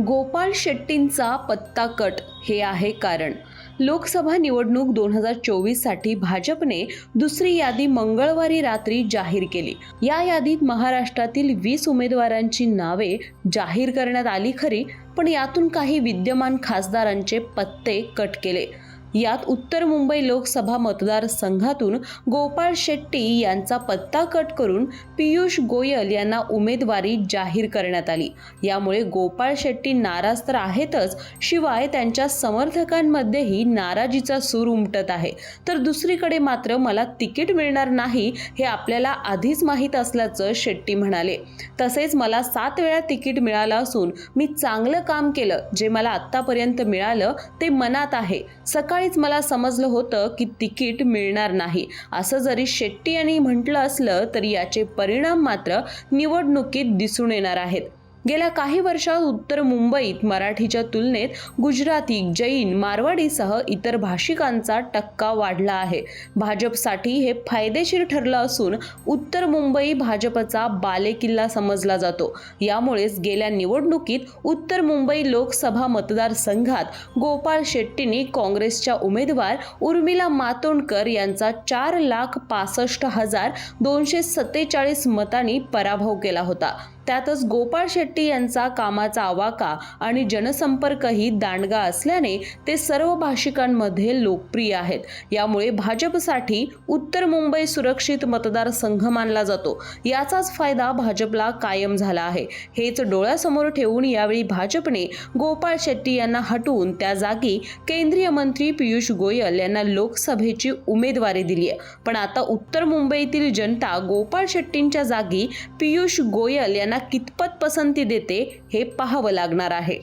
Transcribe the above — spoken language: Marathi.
गोपाळ शेट्टींचा पत्ता कट. हे आहे कारण. लोकसभा निवडणूक दोन हजार चोवीससाठी भाजपने दुसरी यादी मंगळवारी रात्री जाहीर केली. या यादीत महाराष्ट्रातील वीस उमेदवारांची नावे जाहीर करण्यात आली खरी पण यातून काही विद्यमान खासदारांचे पत्ते कट केले. यात उत्तर मुंबई लोकसभा मतदारसंघातून गोपाळ शेट्टी यांचा पत्ता कट करून पियुष गोयल यांना उमेदवारी जाहीर करण्यात आली. यामुळे गोपाळ शेट्टी नाराज तर आहेतच शिवाय त्यांच्या समर्थकांमध्येही नाराजीचा सूर उमटत आहे. तर दुसरीकडे मात्र मला तिकीट मिळणार नाही हे आपल्याला आधीच माहीत असल्याचं शेट्टी म्हणाले. तसेच मला सात वेळा तिकीट मिळालं असून मी चांगलं काम केलं जे मला आत्तापर्यंत मिळालं ते मनात आहे. सकाळ सकाळीच मला समजलं होतं की तिकीट मिळणार नाही. असं जरी शेट्टी यांनी म्हटलं असलं तरी याचे परिणाम मात्र निवडणुकीत दिसून येणार आहेत. गेल्या काही वर्षात उत्तर मुंबईत मराठीच्या तुलनेत गुजराती जैन मारवाडीसह इतर भाषिकांचा टक्का वाढला आहे. भाजपसाठी हे फायदेशीर ठरलं असून उत्तर मुंबई भाजपचा बालेकिल्ला समजला जातो. यामुळेच गेल्या निवडणुकीत उत्तर मुंबई लोकसभा मतदारसंघात गोपाळ शेट्टींनी काँग्रेसच्या उमेदवार उर्मिला मातोंडकर यांचा चार लाख पासष्ट हजार दोनशे सत्तेचाळीस मतांनी पराभव केला होता. त्यातच गोपाळ शेट्टी यांचा कामाचा आवाका आणि जनसंपर्कही दांडगा असल्याने ते सर्व भाषिकांमध्ये लोकप्रिय आहेत. यामुळे भाजपसाठी उत्तर मुंबई सुरक्षित मतदारसंघ मानला जातो. याचाच फायदा भाजपला कायम झाला आहे. हेच डोळ्यासमोर ठेवून यावेळी भाजपने गोपाळ शेट्टी यांना हटवून त्या जागी केंद्रीय मंत्री पियुष गोयल यांना लोकसभेची उमेदवारी दिली आहे पण आता उत्तर मुंबईतील जनता गोपाळ शेट्टींच्या जागी पियुष गोयल यांना कितपत पसंती देते हे पाहावं लागणार आहे.